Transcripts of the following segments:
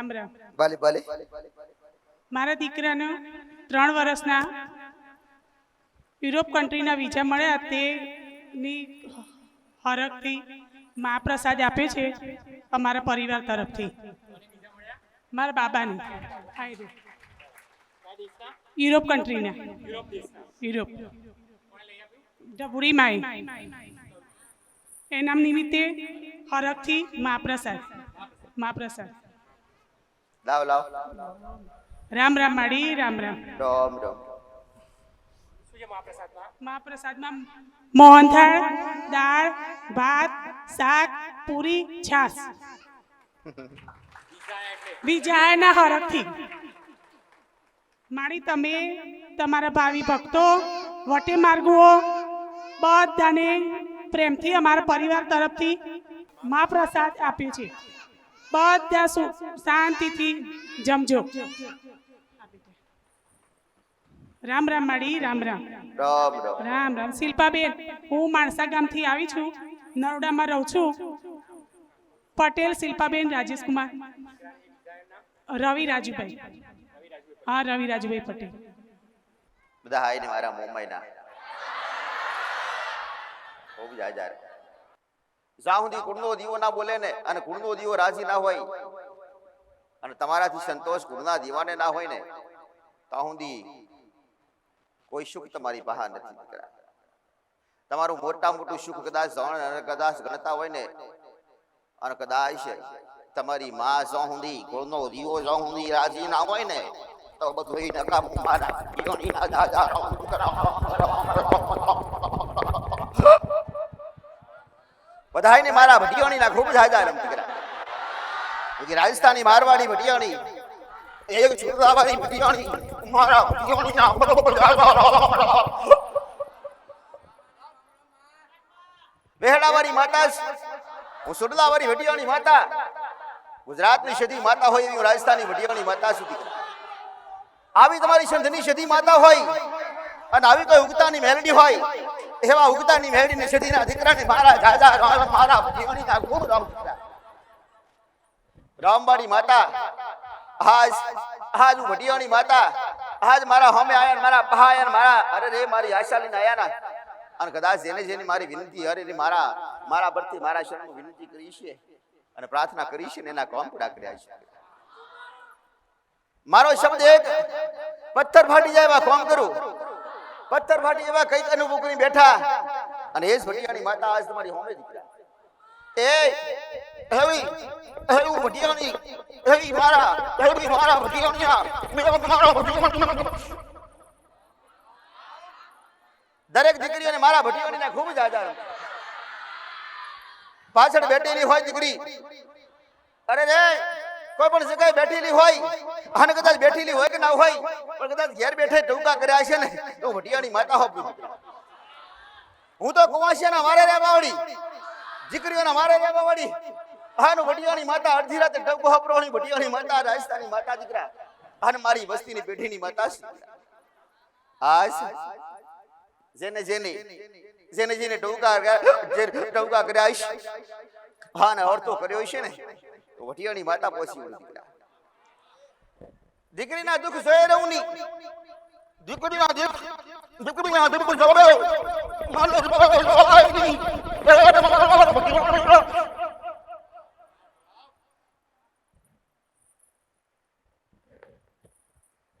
રામ રામ ભલે ભલે મારા દીકરાને ત્રણ વર્ષના યુરોપ કન્ટ્રીના વિઝા મળ્યા તેની હરખથી મહાપ્રસાદ આપે છે અમારા પરિવાર તરફથી. મારા બાબાને. યુરોપ કન્ટ્રીના. યુરોપ. ડબુડી માઈ એના નિમિત્તે હરખથી મહાપ્રસાદ. મહાપ્રસાદ. લાવ લાવ. રામ રામ માડી રામ રામ. રામ રામ. મહાપ્રસાદમાં મોહનથાળ દાળ ભાત શાક પૂરી છાશ. વિજયાના હરખથી. માડી તમે તમારા ભાવિ ભક્તો વટે માર્ગુઓ બધાને પ્રેમથી અમારા પરિવાર તરફથી મહાપ્રસાદ આપ્યો છે. બધા શાંતિથી જમજો. રામ રામ માડી રામ રામ. ડોમ રામ. રામ શિલ્પાબેન હું માણસા ગામથી આવી છું. નરોડામાં રહું છું. પટેલ શિલ્પાબેન રાજેશકુમાર. રવિ રાજુભાઈ. હા રવિ રાજુભાઈ પટેલ. બધા હાય ને મારા મુંબઈના. ખૂબ જાય જાય સુધી કુળનો દીવો ના બોલે ને અને કુળનો દીવો રાજી ના હોય. અને તમારાથી સંતોષ કુળના દીવાને ના હોય ને ત્યાં સુધી કોઈ સુખ તમારી બહાર નથી નીકળ્યા તમારું મોટા મોટું સુખ કદાચ કદાચ ગણતા હોય ને, અને કદાચ તમારી માં જ્યાં સુધી કુળનો દીવો જ્યાં સુધી રાજી ના હોય ને, તો બધું નકામું મારા દાદા રામ મારા ભટિયાણી ના ખૂબ જાજા રમ દીકરા રાજસ્થાની મારવાડી ભટિયાણી, એક છુરાવાળી ભટિયાણી, મારા ભટિયાણી ના બરોબર વેહડાવાળી માતા હું સુડલાવાળી ભટિયાણી માતા, ગુજરાતની સદી માતા હોય એવી હું રાજસ્થાની ભટિયાણી માતા સુધી. આવી તમારી સંધની સદી માતા હોય અને આવી કોઈ ઉગતાની મેલડી હોય એવા ઉગતાની મેલડીને સદીના દીકરાને મારા જાજા મારા જીવણીના ખૂબ રામ. રામબાડી માતા, આજ આજ હું માતા, આજ મારા હોમે આયા મારા પહા મારા, અરે રે, મારી આશા આયા ના અને કદાચ જેને જેની મારી વિનંતી, અરે રે, મારા મારા પરથી મારા શરણમાં વિનંતી કરી છે અને પ્રાર્થના કરી છે ને એના કામ પૂરા કર્યા છે. મારો શબ્દ એક, પથ્થર ફાટી જાય એવા કોમ કરું. પથ્થર ફાટી એવા કઈ કઈ કરી બેઠા. અને એ જ ભટિયાની માતા આજ તમારી હોમે દીકરા. એ, હેવી હેવી ભટિયાની હેવી મારા હેવી મારા ભટિયાનિયા મેરા મારા દરેક દીકરીઓને મારા ભટિયાણીને ખૂબ જ આદર. પાછળ બેઠેલી હોય દીકરી. અરે રે કોઈ પણ જગ્યાએ બેઠેલી હોય, અને કદાચ બેઠેલી હોય કે ના હોય, પણ કદાચ ઘેર બેઠે ટૂંકા કર્યા છે ને, તો વટિયાની માતા હો હું તો કુવાસિયાના મારે રહેવા વળી, દીકરીઓના મારે રહેવા વળી હાનું ભટિયાની માતા અડધી રાતે ટૂંકો હપરોની ભટિયાની માતા, રાજસ્થાની માતા દીકરા, અને મારી વસ્તીની પેઢીની માતા આજ જેને જેને જેને જેને ટૂંકા ટૂંકા કર્યા છે હા ને અર્થો કર્યો છે ને તો માતા પોસી દીકરા. દીકરીના દુઃખ જોઈ રહું ની દીકરીના દુઃખ દીકરીના દુઃખ નહીં.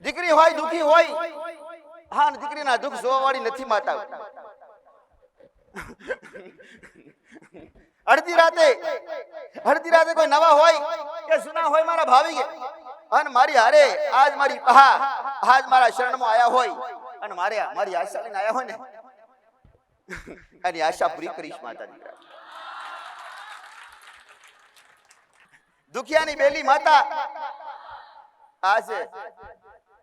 દીકરી હોય, દુખી હોય હા દીકરીના દુઃખ જોવા વાળી નથી માતા. અડધી રાતે અડધી રાતે કોઈ નવા હોય કે સુના હોય મારા ભાવી અને મારી હારે આજ મારી પહા આજ મારા શરણમાં આયા હોય અને મારે મારી આશા લઈને આયા હોય ને? એની આશા પૂરી કરીશ માતા દીકરા દુખિયાની બેલી માતા, આજ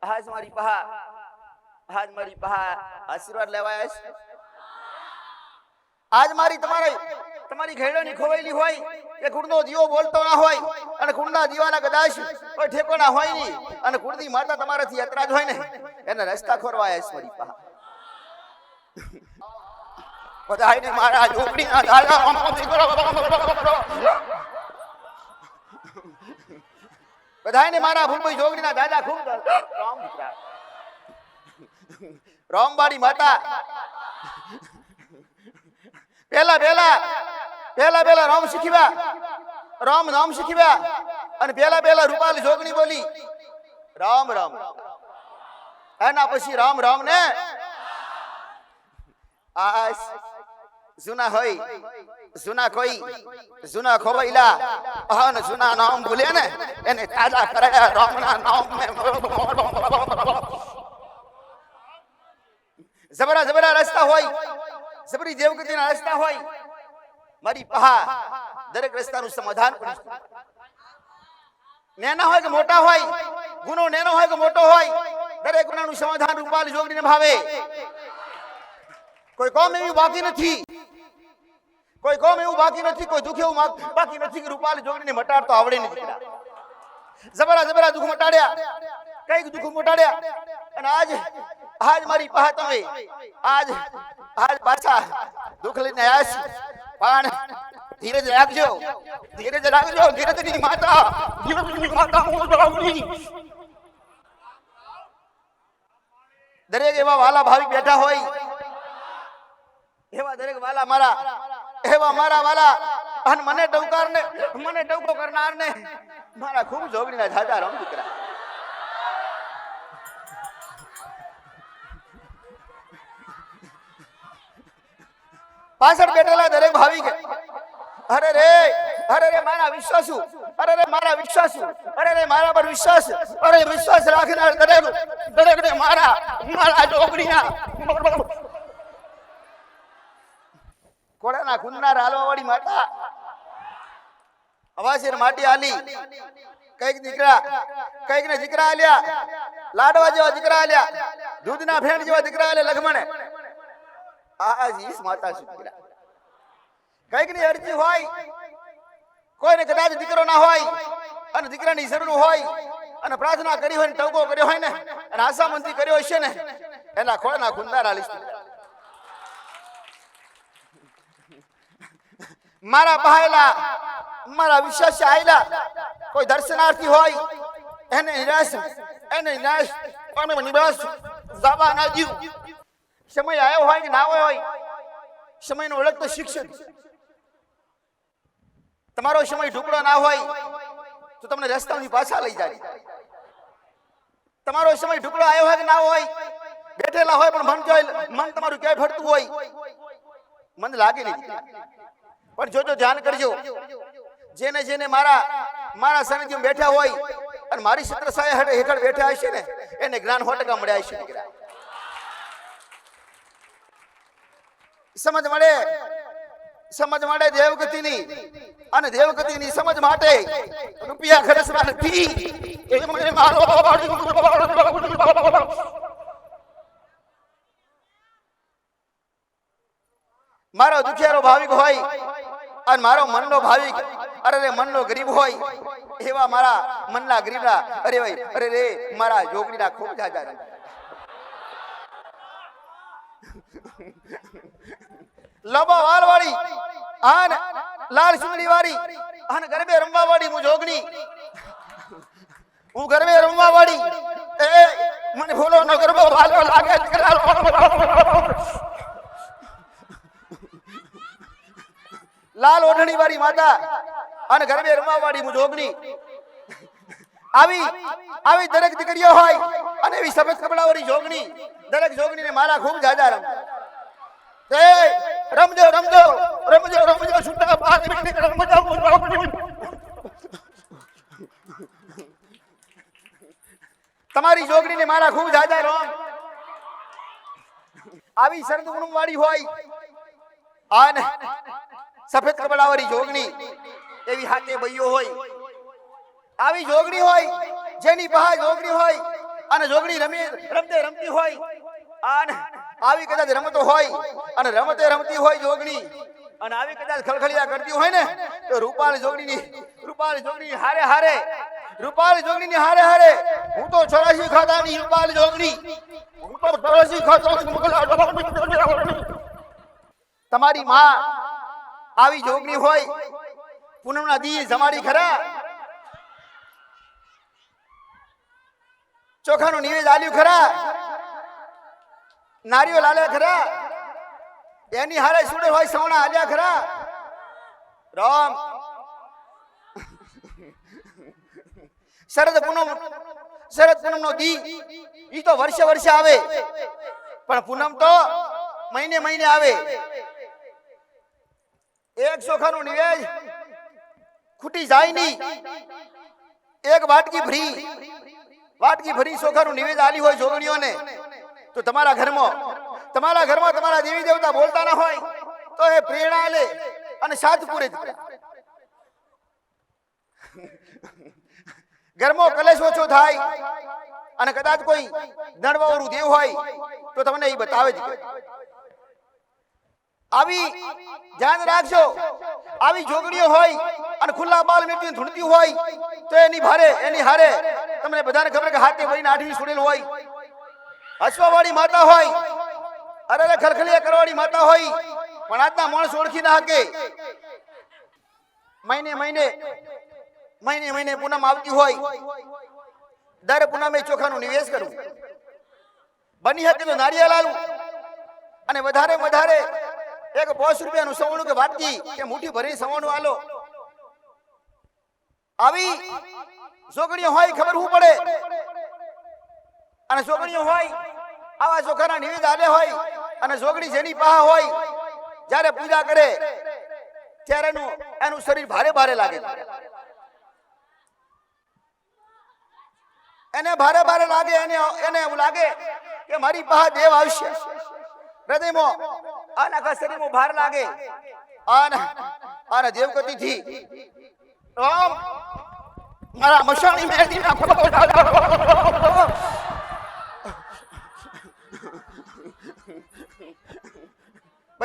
આજ મારી પહા આજ મારી પહા આશીર્વાદ લેવાય આજ મારી તમારી તમારી ઘેડોની ખોવાયેલી હોય કે કુળનો દીવો બોલતો ના હોય, અને કુળના દીવાના કદાચ કોઈ ઠેકો ના હોય નહીં, અને કુળની માતા તમારાથી યાત્રા જ હોય ને, એને રસ્તા ખોરવા ઐશ્વરી પા. બધાયને મારા ઝૂંપડીના ડાળા બધાયને મારા ભૂલભાઈ જોગણીના દાદા ખૂબ રામ રામવાડી માતા. પેલા પેલા. પેલા પહેલા રામ શીખ્યા રામ નામ શીખ્યા અને પહેલા પહેલા રૂપાલી જોગણી બોલી. રામ રામ. એના પછી રામ રામ ને આ જૂના હોય, જૂના કોઈ, જૂના ખોવાયેલા. અહન જૂના નામ ભૂલે ને, એને તાજા કરાયા નામ ને. જબરા જબરા રસ્તા હોય, જબરી દેવગતિના રસ્તા હોય મારી પહા દરેક રસ્તાનું સમાધાન નેના હોય કે મોટા હોય, ગુનો નેનો હોય કે મોટો હોય, દરેક ગુનાનું સમાધાન રૂપાલી જોગડીને ભાવે. કોઈ કોમ એવી બાકી નથી. કોઈ કોમ એવું બાકી નથી, કોઈ દુઃખ એવું બાકી નથી કે રૂપાલી જોગડીને મટાડતો આવડે નથી. જબરા જબરા દુઃખ મટાડ્યા. કંઈક દુઃખ મટાડ્યા. અને આજ આજ મારી પહા તમે. આજ આજ પાછા દુઃખ લઈને આવ્યા પણ ધીરજ રાખજો. ધીરજ રાખજો. ધીરજની માતા. ધીરજની માતા હું જોગણી. દરેક એવા વાલા ભાવિક બેઠા હોય. એવા દરેક વાલા મારા, એવા મારા વાલા. અને મને ટવકાર ને મને ટવકો કરનાર ને મારા ખૂબ જોગડીના જાજા રમ દીકરા પાછળ બેઠેલા દરેક ભાવિક, અરે રે અરે રે, મારા વિશ્વાસુ, અરે રે, મારા વિશ્વાસુ, અરે રે, મારા પર વિશ્વાસ, અરે વિશ્વાસ રાખનાર દરેક દરેક ને મારા મારા જોગણીના કોડાના ખુન્નાર હાલવાવાળી માતા, અવાસેર માટી આલી, કંઈક દીકરા કંઈક ને દીકરા આલ્યા, લાડવા જેવા દીકરા આલ્યા, દૂધના ફેણ જેવા દીકરા આલ્યા લખમણે. મારા બહાયલા મારા વિશ્વાસ આયલા કોઈ દર્શનાર્થી હોય એને નિરાશ એને નિરાશ સમય આવ્યો હોય કે ના આવ્યો હોય, સમયનો ઓળખ તો શિક્ષક. તમારો સમય ઢુકડો ના હોય, તો તમને રસ્તાની પાછા લઈ જાય. તમારો સમય ઢુકડો આવ્યો હોય કે ના હોય, બેઠેલા હોય પણ મન જોઈ મન તમારું ક્યાંય ફરતું હોય, મન લાગે નહીં. પણ જોજો, ધ્યાન કરજો. જેને જેને મારા મારા સાનિધ્યમાં બેઠા હોય અને મારી છત્ર સાયા હેઠળ બેઠા હશે ને, એને જ્ઞાન સો ટકા મળ્યા હશે. સમજ મળે સમજ મળે દેવગતિની અને દેવગતિની સમજ માટે રૂપિયા ખર્ચવા નથી મારો મારો દુખિયારો ભાવિક હોય અને મારો મનનો ભાવિક, અરે રે, મનનો ગરીબ હોય, એવા મારા મનના ગરીબના, અરે ભાઈ, અરે રે, મારા જોગણીના ખૂબ જાજા. લબા વાળ વાળી આન લાલ સુંદરી વાળી આન ગરબે રમવા વાળી હું જોગણી. હું ગરબે રમવા વાળી એ, મને ભૂલો ન ગરબો વાલો લાગે લાલ ઓઢણી વાળી માતા અને ગરબે રમવા વાળી હું જોગણી. આવી આવી દરેક દીકરીઓ હોય, અને એવી સફેદ કપડા વાળી જોગણી. દરેક જોગણીને મારા ખૂબ જાજા રમ. રમજો રમજો રમજો રમજો, છૂટા બાર મિનિટ રમજો તમારી જોગણીને મારા ખૂબ જાજા રમ આવી શરદ ઉણમ વાળી હોય અને સફેદ કપડા વાળી જોગણી એવી હાથે બૈયો હોય. આવી જોગણી હોય, જેની પહા જોગણી હોય, અને જોગણી રમી, રમતે રમતી હોય અને આવી કદાચ રમતો હોય અને રમતે રમતી હોય જોગણી અને આવી કદાચ ખલખલિયા કરતી હોય ને, તો રૂપાળી જોગણીની રૂપાળી જોગણી હારે હારે રૂપાળી જોગણી ની હારે હારે, હું તો ચોરાશી ખાતા ની રૂપાળી જોગણી, હું તો ચોરાશી ખાતા તમારી માં આવી જોગણી હોય પૂનમ ના દી જમાડી ખરા? ચોખાનું નિવેદ આલ્યું ખરા? નારિયો લાલે ખરા? એની હારે સુડે હોય સોના આલ્યા ખરા? રામ. શરદ પૂનમ. શરદ પૂનમ નો દી. ઈ તો વર્ષે વર્ષે આવે. પણ પૂનમ તો મહિને મહિને આવે. એક ચોખાનું નિવેદ. ખૂટી જાય નહીં. એક વાટકી ભરી. વાટકી ભરી ચોખાનું નિવેદ આલી હોય જોગણીઓને. તો તમારા ઘરમાં તમારા ઘરમાં તમારા દેવી દેવતા બોલતા ના હોય, તો એ પ્રેરણા લે અને સાથ પૂરે ઘરમાં કલેશ ઓછો થાય અને કદાચ કોઈ દણવાળું દેવ હોય, તો તમને એ બતાવે જ આવી ધ્યાન રાખજો. આવી જોગણીઓ હોય અને ખુલ્લા બાલ મેટી ધૂણતી હોય, તો એની ભારે, એની હારે તમને બધાને ખબર કે હાથે વળીને આઠવી છોડેલ હોય હસવાવાળી માતા હોય અરે અરે ખલખલિયા કરવાળી માતા હોય, પણ આજના માણસ ઓળખી ના શકે. મહિને મહિને મહિને મહિને પૂનમ આવતી હોય, દર પૂનમે ચોખાનું નિવેશ કરવું બની શકે તો નારિયેલ આલું, અને વધારે વધારે એક પાંચ રૂપિયાનું સવણું કે વાટકી કે મુઠ્ઠી ભરી સવણું આલો. આવી, છોકરીઓ હોય ખબર હું પડે? અને છોકરીઓ હોય, આવા ચોખાના નિવેદ આલે હોય અને છોકરી જેની પાસે હોય, જ્યારે પૂજા કરે, ત્યારે એનું એનું શરીર ભારે ભારે લાગે. એને ભારે ભારે લાગે, એને એને એવું લાગે કે મારી પાસે દેવ આવશે. હૃદયમાં અને શરીરમાં ભાર લાગે. અને અને દેવગતિ થી રામ મારા મશાણી મેળવી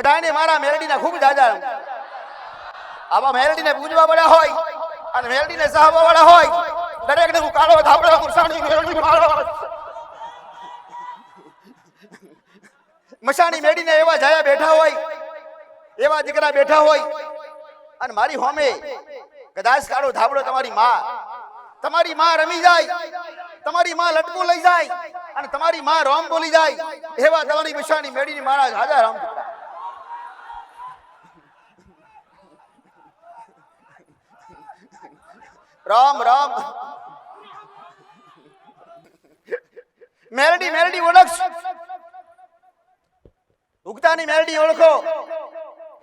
બધાને મારા મેલડીના ખૂબ દાદા. આવા મેલડીને પૂજવા વાળા હોય અને મેલડીને સહાવવા વાળા હોય, દરેકને હું કાળો ધાબળો મસાણી મેલડી મારો મસાણી મેડીને એવા જાયા બેઠા હોય, એવા દીકરા બેઠા હોય, અને મારી હોમે કદાચ કાળો ધાબળો તમારી માં તમારી માં રમી જાય, તમારી માં લટકું લઈ જાય, અને તમારી માં રોમ બોલી જાય, એવા તમારી મશાણી મેડીની મારા હાજર રામ રામ રામ. મેલડી મેલડી, ઓળખ. ઉગતાની મેલડી ઓળખો.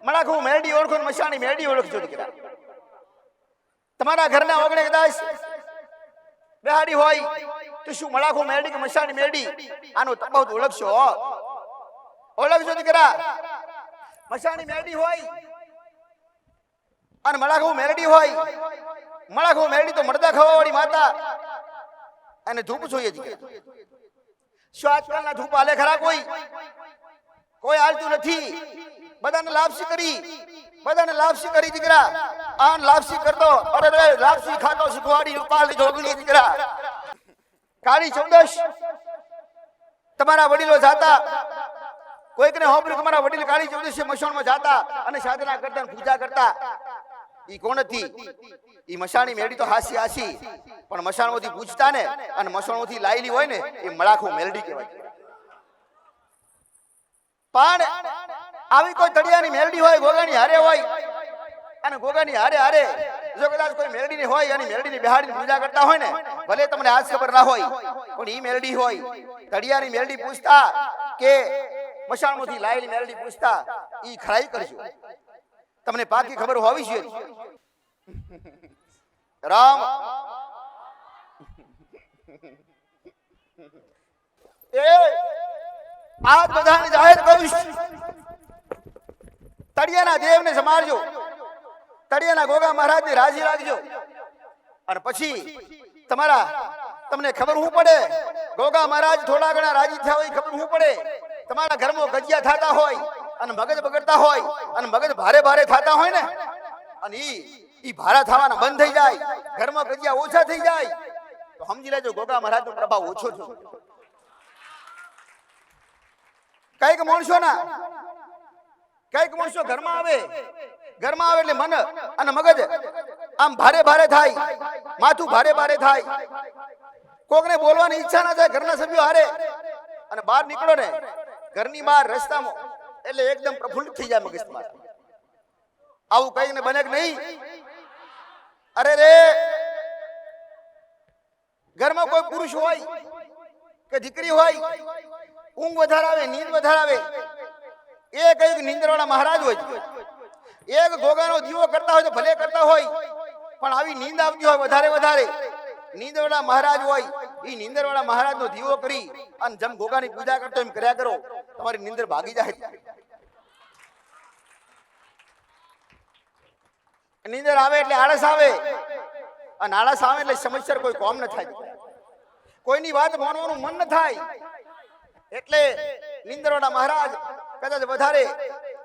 મણાખું મેલડી ઓળખો મશાની મેલડી ઓળખજો દીકરા તમારા ઘરના ઓગણે કદાચ બેહાડી હોય તો શું મળાખું મેલડી કે મશાની મેલડી? આનો તફાવત ઓળખશો ઓળખજો દીકરા મશાની મેલડી હોય અને મળાખું મેલડી હોય મણાખું મેળી તો મરદા ખાવાવાળી માતા. અને ધૂપ જોઈએ દીકરા શું આજકાલના ધૂપ હાલે ખરા કોઈ? કોઈ હાલતું નથી. બધાને લાપસી કરી. બધાને લાપસી કરી દીકરા. આન લાપસી કરતો. અરે રે, લાપસી ખાતો સુખવાડી ઉપાડી જોગણી દીકરા. કાળી ચૌદશ. તમારા વડીલો જાતા. કોઈકને હોબળ્યું તમારા વડીલ કાળી ચૌદશે, મશાણમાં જાતા અને સાધના કરતા પૂજા કરતા. ઈ કોણ હતી? ઈ મશાણી મેળી તો હાસી હાસી. પણ મશાણમાંથી પૂછતા ને અને મશાણમાંથી લાયેલી હોય ને, એ મળાખું મેલડી કહેવાય. પણ આવી કોઈ તળિયાની મેલડી હોય, ગોગાની હારે હોય, અને ગોગાની હારે હારે જો કદાચ કોઈ મેલડી હોય અને મેલડીની બિહાડીની પૂજા કરતા હોય ને, ભલે તમને આજ ખબર ના હોય, પણ ઈ મેલડી હોય. તળિયાની મેલડી પૂછતા કે મશાણમાંથી લાયેલી મેલડી પૂછતા, ઈ ખરાઈ કરજો. તમને પાકી ખબર હોવી જોઈએ. રામ. એ આજ બધાને જાહેર કરીશ તળિયાના દેવને સમારજો. તળિયાના ગોગા મહારાજને રાજી રાખજો. અને પછી તમારા, તમને ખબર હું પડે? ગોગા મહારાજ થોડા ઘણા રાજી થયા હોય ખબર હું પડે? તમારા ઘરમાં ગજિયા થતા હોય. અને મગજ બગડતા હોય અને મગજ ભારે ભારે થતા હોય ને, અને ઈ ઈ ભારા થવાના બંધ થઈ જાય, ઘરમાં ગજિયા ઓછા થઈ જાય, તો સમજી લેજો ગોગા મહારાજનો પ્રભાવ ઓછો થયો કંઈક માણસો ના, કંઈક માણસો ઘરમાં આવે ઘરમાં આવે એટલે મન અને મગજ આમ ભારે ભારે થાય, માથું ભારે ભારે થાય. કોકને બોલવાની ઈચ્છા ના થાય, ઘરના સભ્યો હારે, અને બહાર નીકળો ને, ઘરની બહાર રસ્તામાં એટલે એકદમ પ્રફુલ્લિત થઈ જાય મગજમાં આવું કઈ ને બને કે નહીં? અરે રે! ઘરમાં કોઈ પુરુષ હોય કે દીકરી હોય, ઊંઘ વધારે નીંદ વધારે એ કંઈક નીંદરવાળા મહારાજ હોય એક ગોગાનો દીવો કરતા હોય તો ભલે કરતા હોય, પણ આવી નીંદ આવતી હોય વધારે વધારે નીંદરવાળા મહારાજ હોય એ નીંદરવાળા મહારાજનો દીવો કરી અને જેમ ગોગાની પૂજા કરતો એમ કર્યા કરો, તમારી નીંદર ભાગી જાય. નીંદર આવે એટલે આળસ આવે. અને આળસ આવે એટલે સમસ્યા કોઈ કોમ ન થાય. કોઈની વાત માનવાનું મન ન થાય. એટલે નિંદરોડા મહારાજ કદાચ વધારે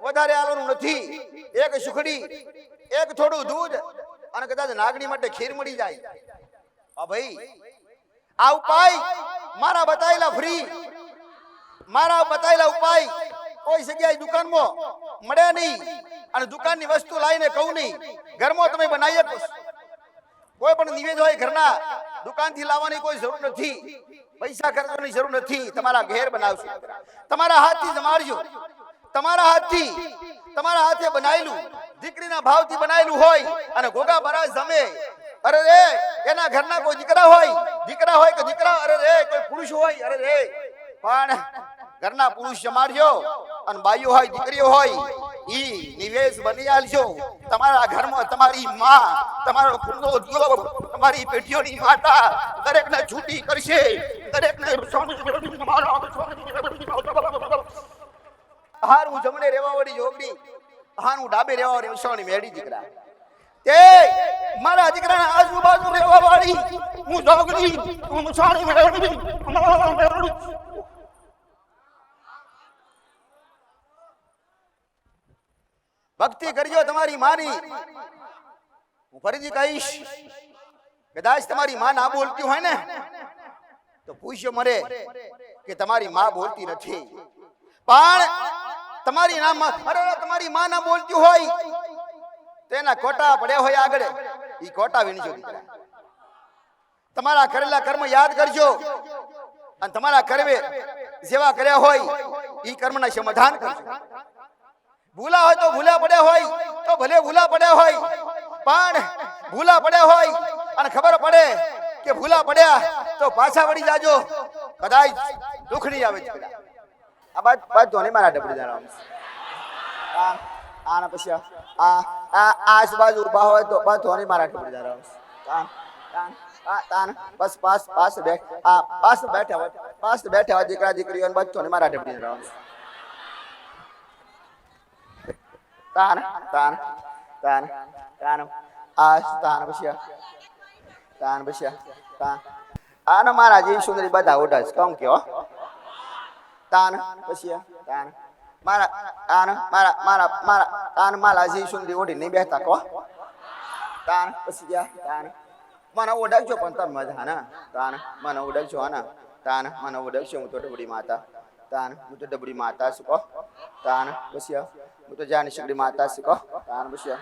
વધારે આવવાનું નથી. એક સુખડી, એક થોડું દૂધ અને કદાચ નાગણી માટે ખીર મળી જાય. આ ભાઈ, આ ઉપાય મારા બતાવેલા ફ્રી, મારા બતાયેલા ઉપાય કોઈ જગ્યાએ દુકાનમાં મળે નહીં અને દુકાનની વસ્તુ લાવીને કહું નહીં. ઘરમાં તમે બનાવી શકો કોઈ પણ નિવેદ હોય ઘરના, દુકાનથી લાવવાની કોઈ જરૂર નથી. પૈસા ખર્ચવાની જરૂર નથી. તમારા ઘેર બનાવશો. તમારા હાથથી જમાડજો. તમારા હાથથી, તમારા હાથે બનાવેલું, દીકરીના ભાવથી બનાવેલું હોય અને ગોગા ભરા જમે. અરે રે, એના ઘરના કોઈ દીકરા હોય? દીકરા હોય કે દીકરા? અરે રે, કોઈ પુરુષ હોય? અરે રે. પણ ઘરના પુરુષ જમાડજો. અને બાઈઓ હોય, દીકરીઓ હોય, ઈ નિવેશ બની આલજો. તમારા ઘરમાં તમારી માં, તમારો ખુલ્લો દીવો, તમારી પેટીઓની માતા દરેકને છૂટી કરશે. દરેકને હાર હું જમણે રેવાવાળી જોગડી. હાર ડાબે રેવાવાળી વિશાળની મેડી દીકરા. તે મારા દીકરાના આજુબાજુ રેવાવાળી હું જોગડી, હું વિશાળની મેળી. ભક્તિ કરજો તમારી માની. હું ફરીથી કહીશ કદાચ તમારી માં ના બોલતી હોય ને તો પૂછ્યો મરે કે તમારી માં બોલતી નથી. પણ તમારી નામ અરે અરે, તમારી માં ના બોલતી હોય તેના કોટા પડ્યા હોય આગળ. ઈ કોટા વીણજો દીકરા. તમારા કરેલા કર્મ યાદ કરજો. અને તમારા કર્મે જેવા કર્યા હોય ઈ કર્મના સમાધાન કરજો. ભૂલા હોય તો ભૂલા પડ્યા હોય, તો ભલે ભૂલા પડ્યા હોય, પણ ભૂલા પડ્યા હોય અને ખબર પડે કે ભૂલા પડ્યા તો પાછા વળી જાજો. કદાચ દુઃખ નહીં આવે આ બાદ બાદ ધોની મારા ડબડી જાણો. આ આના પછી આ આ આજુબાજુ ઊભા હોય તો બાદ ધોની મારા ડબડી જાણો. તાન બસ પાસ પાસ બેઠ, આ, પાસ બેઠા હોય, પાસ બેઠા હોય દીકરા દીકરીઓ બાદ તો મારા ડબડી જાણો. તાન તાન તાન તાન આ તાન પછી તાન પછી તાન આનો મારા જેવી સુંદરી બધા ઓઢા છે કમ કયો તાન પછી તાન મારા તાન મારા મારા મારા તાન મારા જેવી સુંદરી ઓઢી નહીં બેહતા કહો તાન પછી ગયા તાન મને ઓઢાવજો પણ તમે મજા ના તાન મને ઓઢાવજો હા ના તાન મને ઓઢાવજો હું તો ડબડી માતા તાન હું તો ડબડી માતા છું કહો તાન પછી હું તો જાણી શકડી માતા છું કહો. તાન પછી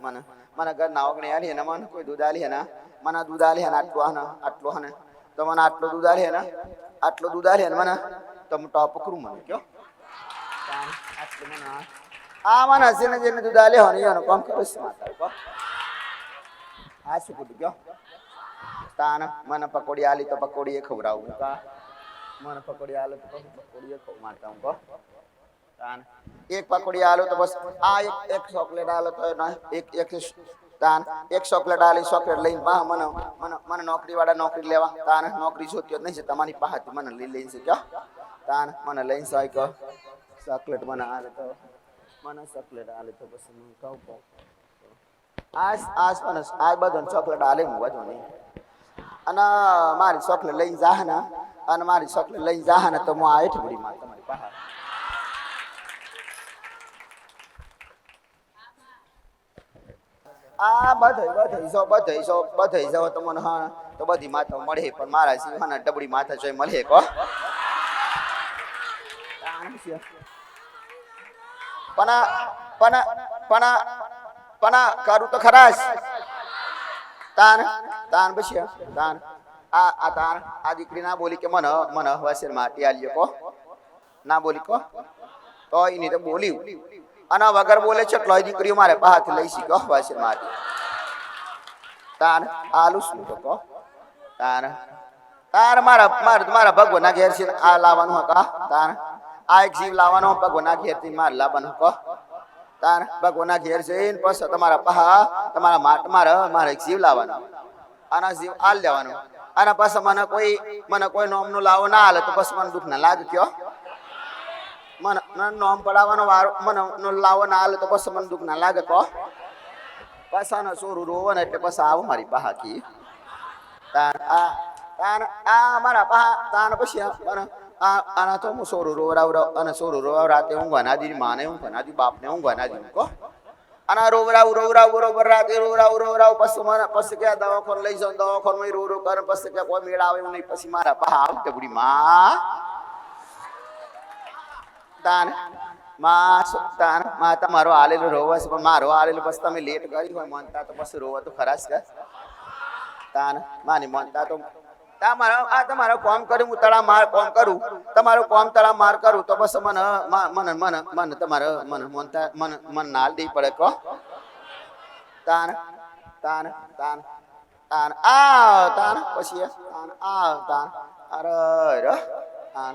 મને મને ઘર ના ઓગણી આલી ને, મને કોઈ દૂધ આલી ને? મને દૂધ આલી ને, આટલું હને આટલું હને તો મને આટલો દૂધ આલી ને, આટલો દૂધ આલી ને મને? તો હું ટોપ કરું મને કયો આટલું મને. આ- મને હસીને જેને દૂધ આલી હોય ને, એનો કામ કરું છું માતા, કહો. આ શું કુટ કયો તાન, મને પકોડી આલી તો પકોડી એ ખવડાવું કા મને પકોડી આલે તો પકોડી એ ખવ મારતા હું તાન એક પકોડી આલો તો બસ આ એક એક ચોકલેટ આલો તો એક એક તાન. એક ચોકલેટ આલી, ચોકલેટ લઈને બા મને મને નોકરી વાળા નોકરી લેવા. તાન, નોકરી જોતી નહીં છે તમારી પાસે મને લઈ લઈને છે ક્યાં. તાન, મને લઈને સાય કહો ચોકલેટ મને આલે તો, મને ચોકલેટ આલે તો બસ હું કહું કહું આજ આજ મને આ બધો ચોકલેટ આલે હું વધુ નહીં. અને મારી ચોકલેટ લઈને જાહ ને, અને મારી ચોકલેટ લઈને જાહ ને તો હું આ એઠ બધી માં તમારી પાસે. આ બધે બધે જો બધે જો બધે જો તમને, હા, તો બધી માથા મળે, પણ મારા જીવાના ડબડી માથા જોઈ મળે કો પના પના પણ પણ કરું તો ખરાશ તાન તાન પછી તાન આ આ તાન આ દીકરી ના બોલી કે મને મને હવાસેર માટી આલ્યો કો ના બોલી કો તો એની તો બોલ્યું. અને વગર બોલે છે, એટલો દીકરીઓ મારે પાથ લઈ શીખ્યો હવાસેર મારી. તાર આલુ શું તો કહો. તાર તાર, મારા, માર, મારા ભગવાનના ઘેર છે, આ લાવવાનું હતા તાર, આ એક જીવ લાવવાનો ભગવાનના ઘેરથી મારે લાવવાનું કહો તાર, ભગવાનના ઘેર જઈને પછી તમારા પહા, તમારા માટ મારે મારે એક જીવ લાવવાનો. આના જીવ આલ લેવાનો અને પછી મને કોઈ મને કોઈ નોમનું લાવો ના હાલે તો પછી મને દુઃખ ના લાગ, કયો. મને મને નોમ પડાવવાનો વારો, મને લાવો ના હાલે તો પછી મને દુઃખ ના લાગે કહો પાછા ના સોરું રોવો ને એટલે પછી આવો મારી પાહા કી તાન આ તાન આ મારા પા તાન પછી આ આના તો હું સોરું રોવરાવ અને સોરું રોવરાવ રાતે ઊંઘવા ના દીધી માને ઊંઘવા ના દીધી બાપને ઊંઘવા ના દીધું કહો આના રોવરાવ રોવરાવ બરોબર રાતે રોવરાવ રોવરાવ પછી મને, પછી કે દવાખોર લઈ જાઉં દવાખોરમાં રો રો કર, પછી કે કોઈ મેળ આવે નહીં, પછી મારા પા આવતે બુડી માં તાનમાં તાનમાં તમારો આલેલો રોવા છે મારો આલેલો પછી તમે લેટ કરી હોય, મનતા તો પછી રોવા તો ખરા કે. તાન, માની મનતા તો. તમારો આ તમારો કોમ કર્યું હું તળા માર કોમ કરું. તમારો કોમ તળા માર કરું, તો બસ મને મન, મને મને તમારે, મને મનતા, મને, મન નાલ દઈ પડે કો. તાન તાન તાન તાન આ તાન, પછી તાન, આવ, તાન. અરે, ર, તાન.